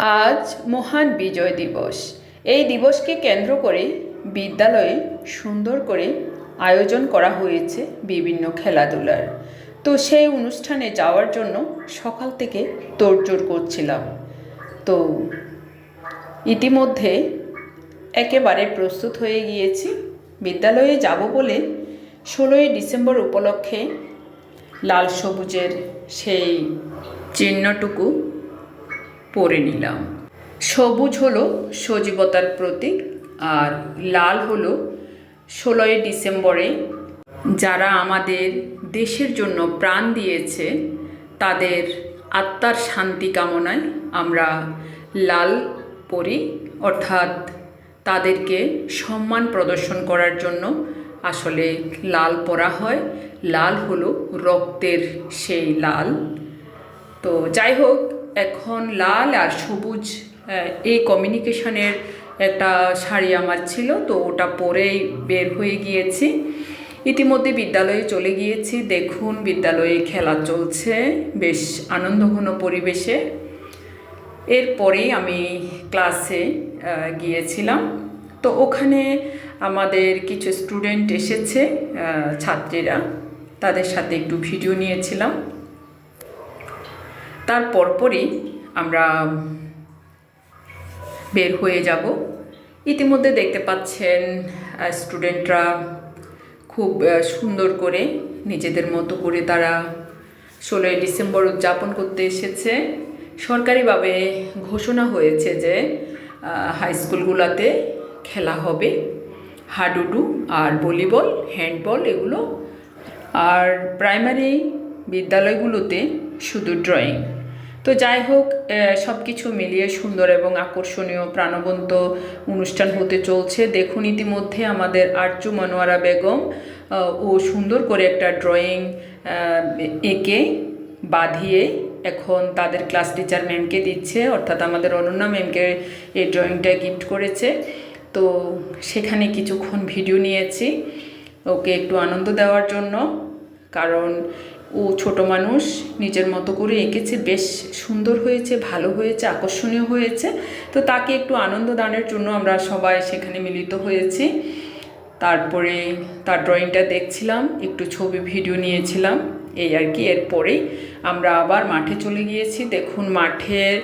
আজ মহান বিজয় দিবস। এই দিবসকে কেন্দ্র করে বিদ্যালয়ে সুন্দর করে আয়োজন করা হয়েছে বিভিন্ন খেলাধুলার। তো সেই অনুষ্ঠানে যাওয়ার জন্য সকাল থেকে তোড়জোড় করছিলাম। তো ইতিমধ্যে একেবারে প্রস্তুত হয়ে গিয়েছি। বিদ্যালয়ে যাব বলে ষোলোই ডিসেম্বর উপলক্ষে লাল সবুজের সেই চিহ্নটুকু পরে নিলাম। সবুজ হলো সজীবতার প্রতীক আর লাল হলো ষোলোই ডিসেম্বরে। যারা আমাদের দেশের জন্য প্রাণ দিয়েছে, তাদের আত্মার শান্তি কামনায় আমরা লাল পরি, অর্থাৎ তাদেরকে সম্মান প্রদর্শন করার জন্য আসলে লাল পরা হয়। লাল হলো রক্তের সেই লাল। তো যাই হোক এখন লাল আর সবুজ এই কমিউনিকেশনের একটা শাড়ি আমার ছিল, তো ওটা পরেই বের হয়ে গিয়েছি। ইতিমধ্যে বিদ্যালয়ে চলে গিয়েছি। দেখুন, বিদ্যালয়ে খেলা চলছে, বেশ আনন্দঘন পরিবেশে। এরপরেই আমি ক্লাসে গিয়েছিলাম। তো ওখানে আমাদের কিছু স্টুডেন্ট এসেছে ছাত্রীরা। তাদের সাথে একটু ভিডিও নিয়েছিলাম। তার পরপরই আমরা বের হয়ে যাব। ইতিমধ্যে দেখতে পাচ্ছেন স্টুডেন্টরা খুব সুন্দর করে নিজেদের মতো করে তারা ষোলোই ডিসেম্বর উদযাপন করতে এসেছে। সরকারিভাবে ঘোষণা হয়েছে যে হাই স্কুলগুলোতে খেলা হবে। হাডুডু আর ভলিবল, হ্যান্ডবল এগুলো। আর প্রাইমারি বিদ্যালয়গুলোতে শুধু ড্রয়িং তো যাই হোক সব কিছু মিলিয়ে সুন্দর এবং আকর্ষণীয় প্রাণবন্ত অনুষ্ঠান হতে চলছে। দেখুন ইতিমধ্যে আমাদের আরজু মনোয়ারা বেগম ও সুন্দর করে একটা ড্রয়িং এঁকে বাঁধিয়ে এখন তাদের ক্লাস টিচার ম্যামকে দিচ্ছে, অর্থাৎ আমাদের অনন্যা ম্যামকে এই ড্রয়িংটা গিফট করেছে। তো সেখানে কিছুক্ষণ ভিডিও নিয়েছি। ওকে একটু আনন্দ দেওয়ার জন্য, কারণ ও ছোট মানুষ নিজের মতো করে এঁকেছে, বেশ সুন্দর হয়েছে, ভালো হয়েছে, আকর্ষণীয় হয়েছে। তো তাকে একটু আনন্দ দানের জন্য আমরা সবাই সেখানে মিলিত হয়েছি। তারপরে তার ড্রয়িংটা দেখছিলাম, একটু ছবি ভিডিও নিয়েছিলাম, এই আর কি। এরপরেই আমরা আবার মাঠে চলে গিয়েছি। দেখুন, মাঠের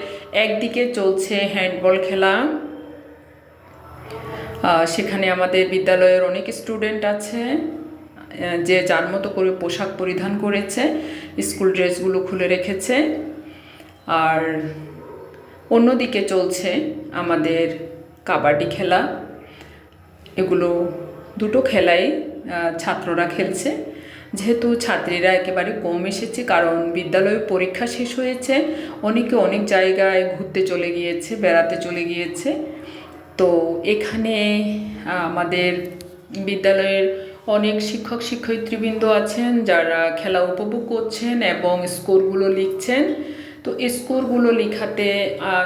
একদিকে চলছে হ্যান্ডবল খেলা। সেখানে আমাদের বিদ্যালয়ের অনেক স্টুডেন্ট আছে। যে যার মতো করে পোশাক পরিধান করেছে, স্কুল ড্রেসগুলো খুলে রেখেছে। আর অন্যদিকে চলছে আমাদের কাবাডি খেলা। এগুলো দুটো খেলাই ছাত্ররা খেলছে। যেহেতু ছাত্রীরা একেবারে কম এসেছে, কারণ বিদ্যালয়ে পরীক্ষা শেষ হয়েছে, অনেকে অনেক জায়গায় ঘুরতে চলে গিয়েছে, বেড়াতে চলে গিয়েছে। তো এখানে আমাদের বিদ্যালয়ের অনেক শিক্ষক শিক্ষয়িত্রীবৃন্দ আছেন যারা খেলা উপভোগ করছেন এবং স্কোরগুলো লিখছেন। তো স্কোরগুলো লেখাতে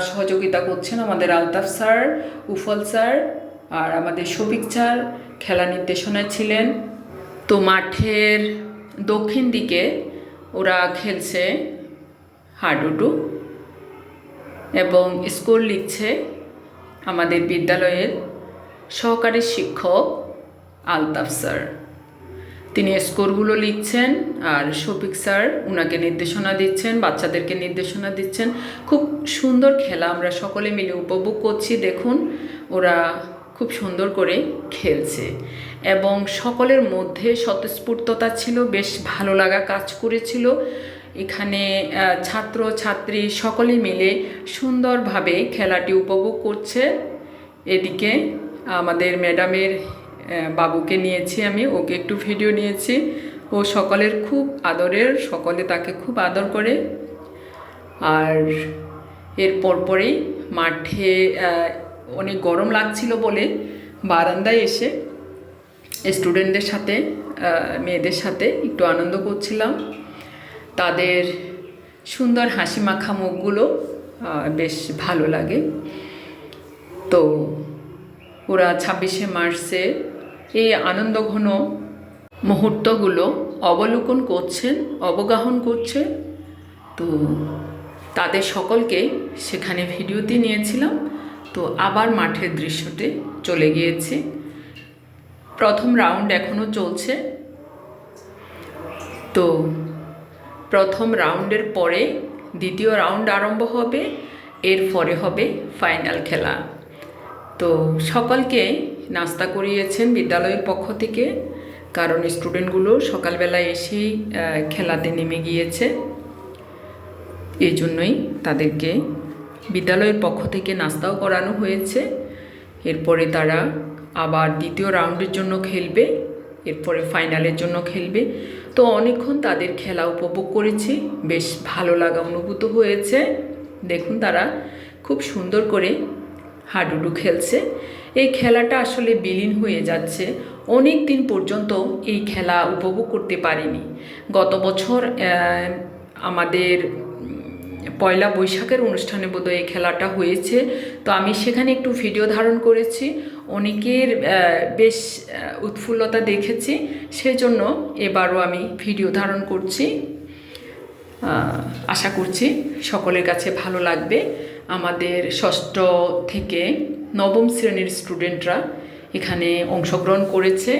সহযোগিতা করছেন আমাদের আলতাফ স্যার, উফল স্যার আর আমাদের শফিক স্যার। খেলা নির্দেশনায় ছিলেন। তো মাঠের দক্ষিণ দিকে ওরা খেলছে হাডুডু এবং স্কোর লিখছে আমাদের বিদ্যালয়ের সহকারী শিক্ষক। আলতাফ স্যার। তিনি স্কোরগুলো লিখছেন আর শফিক স্যার ওনাকে নির্দেশনা দিচ্ছেন, বাচ্চাদেরকে নির্দেশনা দিচ্ছেন। খুব সুন্দর খেলা, আমরা সকলে মিলে উপভোগ করছি। দেখুন, ওরা খুব সুন্দর করে খেলছে। এবং সকলের মধ্যে স্বতঃস্ফূর্ততা ছিল, বেশ ভালো লাগা কাজ করেছিল। এখানে ছাত্র, ছাত্রী সকলে মিলে সুন্দরভাবে খেলাটি উপভোগ করছে। এদিকে আমাদের ম্যাডামের বাবুকে নিয়েছি আমি, ওকে একটু ভিডিও নিয়েছি। ও সকলের খুব আদরের, সকলে তাকে খুব আদর করে। আর এর পরপরেই মাঠে অনেক গরম লাগছিল বলে বারান্দায় এসে স্টুডেন্টদের সাথে মেয়েদের সাথে একটু আনন্দ করছিলাম। তাদের সুন্দর হাসি মাখা মুখগুলো বেশ ভালো লাগে। তো ওরা ছাব্বিশে মার্চে এই আনন্দঘন মুহূর্তগুলো অবলোকন করছেন, অবগাহন করছে। তো তাদের সকলকে সেখানে ভিডিওতে নিয়েছিলাম। তো আবার মাঠের দৃশ্যতে চলে গিয়েছি। প্রথম রাউন্ড এখনও চলছে। তো প্রথম রাউন্ডের পরে দ্বিতীয় রাউন্ড আরম্ভ হবে এর পরে হবে ফাইনাল খেলা। তো সকলকে নাস্তা করিয়েছেন বিদ্যালয়ের পক্ষ থেকে, কারণ স্টুডেন্টগুলো সকালবেলা এসেই খেলাতে নেমে গিয়েছে। এই জন্যই তাদেরকে বিদ্যালয়ের পক্ষ থেকে নাস্তাও করানো হয়েছে। এরপরে তারা আবার দ্বিতীয় রাউন্ডের জন্য খেলবে, এরপরে ফাইনালের জন্য খেলবে। তো অনেকক্ষণ তাদের খেলা উপভোগ করেছি, বেশ ভালো লাগা অনুভূত হয়েছে। দেখুন তারা খুব সুন্দর করে হাডুডু খেলছে। এই খেলাটা আসলে বিলীন হয়ে যাচ্ছে। অনেক দিন পর্যন্ত এই খেলা উপভোগ করতে পারিনি। গত বছর আমাদের পয়লা বৈশাখের অনুষ্ঠানে বোধহয় এই খেলাটা হয়েছে। তো আমি সেখানে একটু ভিডিও ধারণ করেছি। অনেকের বেশ উৎফুল্লতা দেখেছি। সেজন্য এবারও আমি ভিডিও ধারণ করছি। আশা করছি সকলের কাছে ভালো লাগবে। আমাদের ষষ্ঠ থেকে নবম শ্রেণির স্টুডেন্টরা এখানে অংশগ্রহণ করেছে।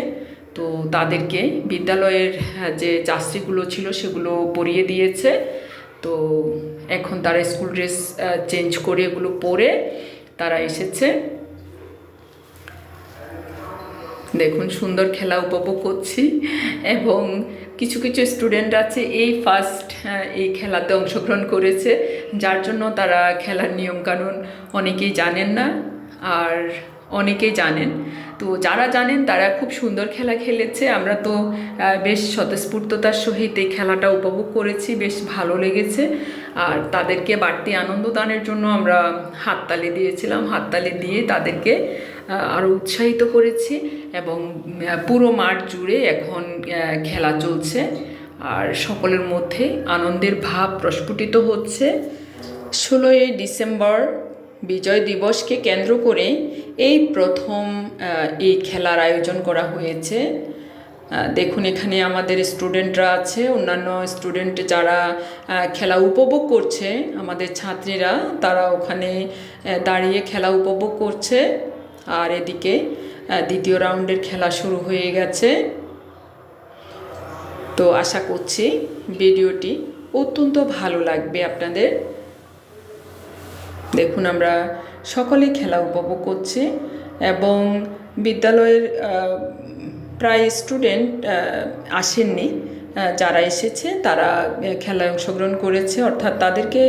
তো তাদেরকে বিদ্যালয়ের যে চাষিগুলো ছিল সেগুলো পরিয়ে দিয়েছে। তো এখন তারা স্কুল ড্রেস চেঞ্জ করে এগুলো পরে তারা এসেছে। দেখুন, সুন্দর খেলা উপভোগ করছি। এবং কিছু কিছু স্টুডেন্ট আছে এই ফার্স্ট এই খেলাতে অংশগ্রহণ করেছে। যার জন্য তারা খেলার নিয়মকানুন অনেকেই জানেন না। আর অনেকেই জানেন। তো যারা জানেন তারা খুব সুন্দর খেলা খেলেছে। আমরা তো বেশ স্বতঃস্ফূর্ততার সহিত এই খেলাটা উপভোগ করেছি, বেশ ভালো লেগেছে। আর তাদেরকে বাড়তি আনন্দ দানের জন্য আমরা হাততালি দিয়েছিলাম। হাততালি দিয়ে তাদেরকে আরও উৎসাহিত করেছি এবং পুরো মাঠ জুড়ে এখন খেলা চলছে। আর সকলের মধ্যে আনন্দের ভাব প্রস্ফুটিত হচ্ছে। ষোলোই ডিসেম্বর বিজয় দিবসকে কেন্দ্র করে এই প্রথম এই খেলার আয়োজন করা হয়েছে। দেখুন এখানে আমাদের স্টুডেন্টরা আছে, অন্যান্য স্টুডেন্ট যারা খেলা উপভোগ করছে, আমাদের ছাত্রীরা, তারা ওখানে দাঁড়িয়ে খেলা উপভোগ করছে। আর এদিকে দ্বিতীয় রাউন্ডের খেলা শুরু হয়ে গেছে। তো আশা করছি ভিডিওটি অত্যন্ত ভালো লাগবে আপনাদের। দেখুন, আমরা সকলে খেলা উপভোগ করছি এবং বিদ্যালয়ের প্রায় স্টুডেন্ট আসেননি। যারা এসেছে তারা খেলায় অংশগ্রহণ করেছে। অর্থাৎ তাদেরকে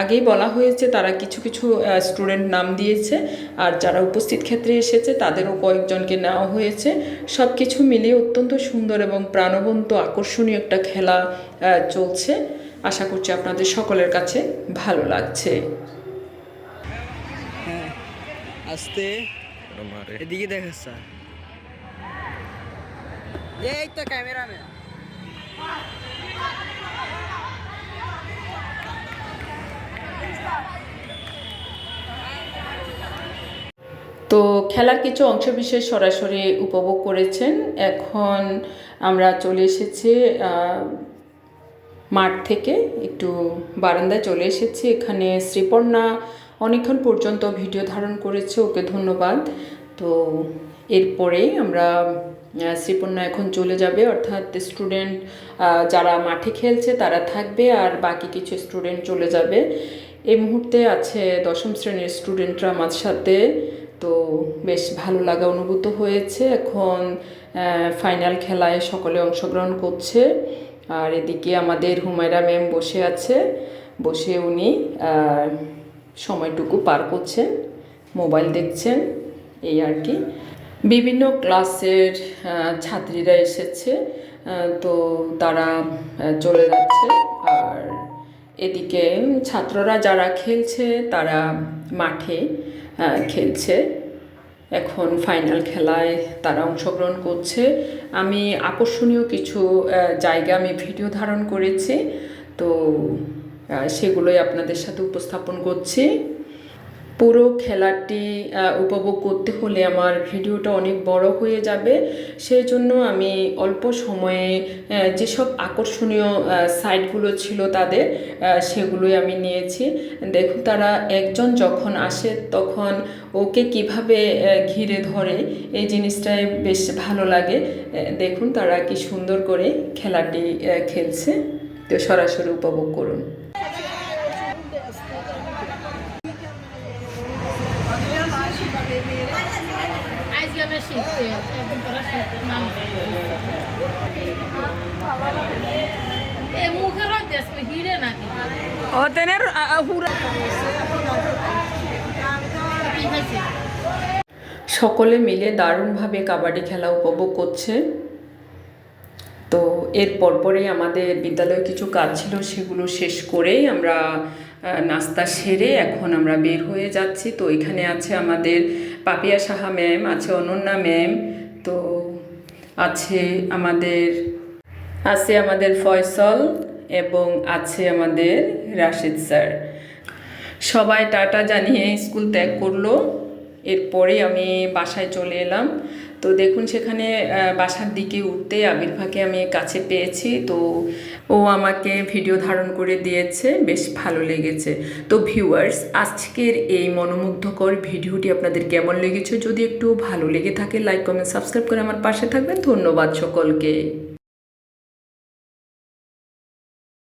আগেই বলা হয়েছে, তারা কিছু কিছু স্টুডেন্ট নাম দিয়েছে। আর যারা উপস্থিত ক্ষেত্রে এসেছে তাদেরও কয়েকজনকে নেওয়া হয়েছে। সব কিছু মিলিয়ে অত্যন্ত সুন্দর এবং প্রাণবন্ত, আকর্ষণীয় একটা খেলা চলছে। আশা করছি আপনাদের সকলের কাছে ভালো লাগছে। এদিকে দেখ স্যার এই তো তো খেলার কিছু অংশবিশেষ সরাসরি উপভোগ করেছেন। এখন আমরা চলে এসেছি মাঠ থেকে, একটু বারান্দায় চলে এসেছি। এখানে শ্রীপর্ণা অনেকক্ষণ পর্যন্ত ভিডিও ধারণ করেছে, ওকে ধন্যবাদ। তো এরপরে আমরা শ্রীপর্ণা এখন চলে যাবে, অর্থাৎ স্টুডেন্ট যারা মাঠে খেলছে তারা থাকবে আর বাকি কিছু স্টুডেন্ট চলে যাবে। এই মুহূর্তে আছে দশম শ্রেণির স্টুডেন্টরা আমার সাথে। তো বেশ ভালো লাগা অনুভূত হয়েছে। এখন ফাইনাল খেলায় সকলে অংশগ্রহণ করছে। আর এদিকে আমাদের হুমায়রা ম্যাম বসে আছে। বসে উনি সময়টুকু পার করছেন, মোবাইল দেখছেন, এই আর কি। বিভিন্ন ক্লাসের ছাত্রীরা এসেছে তো তারা চলে যাচ্ছে। আর এদিকে ছাত্ররা যারা খেলছে, তারা মাঠে খেলছে। এখন ফাইনাল খেলায় তারা অংশগ্রহণ করছে। আমি আকর্ষণীয় কিছু জায়গা আমি ভিডিও ধারণ করেছি। তো সেগুলোই আপনাদের সাথে উপস্থাপন করছি। পুরো খেলাটি উপভোগ করতে হলে আমার ভিডিওটা অনেক বড় হয়ে যাবে। সেই জন্য আমি অল্প সময়ে যেসব আকর্ষণীয় সাইটগুলো ছিল তাদের সেগুলোই আমি নিয়েছি। দেখুন তারা একজন যখন আসে তখন ওকে কীভাবে ঘিরে ধরে, এই জিনিসটাই বেশ ভালো লাগে। দেখুন তারা কি সুন্দর করে খেলাটি খেলছে। তো সরাসরি উপভোগ করুন। সকলে মিলে দারুণভাবে কাবাডি খেলা উপভোগ করছে। তো এর পরপরই আমাদের বিদ্যালয়ে কিছু কাজ ছিল, সেগুলো শেষ করেই আমরা নাস্তা সেরে এখন আমরা বের হয়ে যাচ্ছি। তো এখানে আছে আমাদের পাপিয়া সাহা ম্যাম, আছে অনন্যা ম্যাম, তো আছে আমাদের আছে আমাদের ফয়সল এবং আছে আমাদের রাশেদ স্যার। সবাই টাটা জানিয়ে স্কুল ত্যাগ করল। এরপরে আমি বাসায় চলে এলাম। তো দেখুন, সেখানে বাসার দিকে উঠতে আবির্ভাকে আমি কাছে পেয়েছি। তো ও আমাকে ভিডিও ধারণ করে দিয়েছে। বেশ ভালো লেগেছে। তো ভিউয়ার্স আজকের এই মনোমুগ্ধকর ভিডিওটি আপনাদের কেমন লেগেছে? যদি একটু ভালো লেগে থাকে লাইক কমেন্ট সাবস্ক্রাইব করে আমার পাশে থাকবেন। ধন্যবাদ সকলকে।